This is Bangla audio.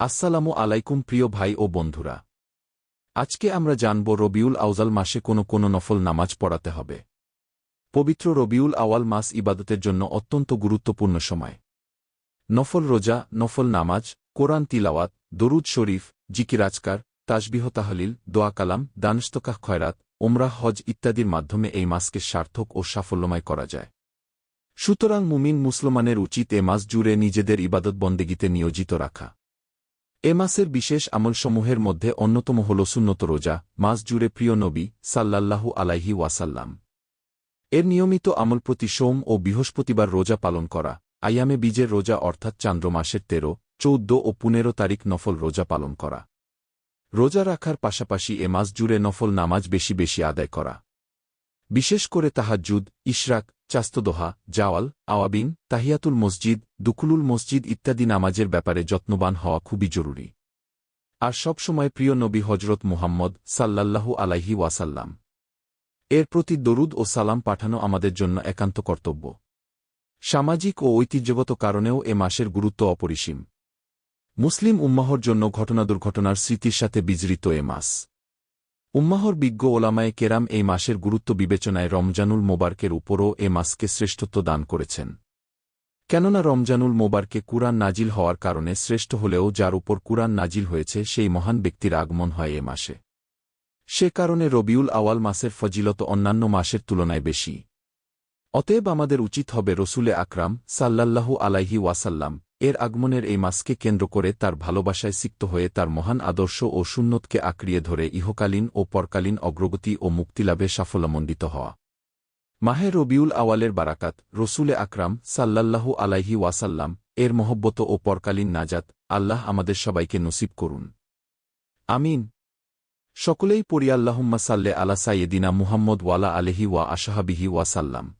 আসসালামু আলাইকুম প্রিয় ভাই ও বন্ধুরা। আজকে আমরা জানব রবিউল আউজাল মাসে কোনো কোনো নফল নামাজ পড়াতে হবে। পবিত্র রবিউল আওয়াল মাস ইবাদতের জন্য অত্যন্ত গুরুত্বপূর্ণ সময়। নফল রোজা, নফল নামাজ, কোরআন তিলাওয়াত, দরুদ শরীফ জিকিরাজকার তাসবিহ তাহলিল, দোয়া কালাম, দানস্তকাহ খয়রাত ওমরাহ হজ ইত্যাদির মাধ্যমে এই মাসকে সার্থক ও সাফল্যময় করা যায়। সুতরাং মুমিন মুসলমানের উচিত এ মাস জুড়ে নিজেদের ইবাদত বন্দেগিতে নিয়োজিত রাখা। এ মাসের বিশেষ আমলসমূহের মধ্যে অন্যতম হল সুন্নত রোজা, মাস জুড়ে প্রিয় নবী সাল্লাল্লাহু আলাইহি ওয়াসাল্লাম। এর নিয়মিত আমল প্রতি সোম ও বৃহস্পতিবার রোজা পালন করা, আয়ামে বীজের রোজা অর্থাৎ চান্দ্র মাসের তেরো, চৌদ্দ ও পনেরো তারিখ নফল রোজা পালন করা। রোজা রাখার পাশাপাশি এ মাস জুড়ে নফল নামাজ বেশি বেশি আদায় করা। বিশেষ করে তাহাজ্জুদ, ইশরাক চাস্তদোহা, জাওয়াল, আওয়াবিন, তাহিয়াতুল মসজিদ, দুকুলুল মসজিদ ইত্যাদি নামাজের ব্যাপারে যত্নবান হওয়া খুবই জরুরি। আর সবসময় প্রিয় নবী হজরত মুহাম্মদ সাল্লাল্লাহু আলাইহি ওয়াসাল্লাম। এর প্রতি দরুদ ও সালাম পাঠানো আমাদের জন্য একান্ত কর্তব্য। সামাজিক ও ঐতিহ্যগত কারণেও এ মাসের গুরুত্ব অপরিসীম। মুসলিম উম্মাহর জন্য ঘটনা দুর্ঘটনার স্মৃতির সাথে বিজড়িত এ মাস। উম্মাহর বিজ্ঞ ওলামায়ে কেরাম এই মাসের গুরুত্ব বিবেচনায় রমজানুল মোবারকের উপরও এ মাসকে শ্রেষ্ঠত্ব দান করেছেন। কেননা রমজানুল মোবারকে কুরআন নাজিল হওয়ার কারণে শ্রেষ্ঠ হলেও যার উপর কুরআন নাজিল হয়েছে সেই মহান ব্যক্তির আগমন হয় এ মাসে। সে কারণে রবিউল আওয়াল মাসের ফজিলত অন্যান্য মাসের তুলনায় বেশি। অতএব আমাদের উচিত হবে রসুলে আকরাম সাল্লাল্লাহু আলাইহি ওয়াসাল্লাম এর আগমনের এই মাসকে কেন্দ্র করে তার ভালোবাসায় সিক্ত হয়ে তার মহান আদর্শ ও সুন্নতকে আঁকড়িয়ে ধরে ইহকালীন ও পরকালীন অগ্রগতি ও মুক্তিলাভে সাফল্যমণ্ডিত হওয়া। মাহে রবিউল আওয়ালের বারাকাত, রসুলে আকরাম সাল্লাল্লাহু আলাইহি ওয়াসাল্লাম, এর মহব্বত ও পরকালীন নাজাত, আল্লাহ আমাদের সবাইকে নসিব করুন। আমিন। সকলেই পড়ি সাল্লে আলা সাইয়েদিনা মুহাম্মদ ওয়ালা আলহি ওয়া আশাহাবিহি ওয়াসাল্লাম।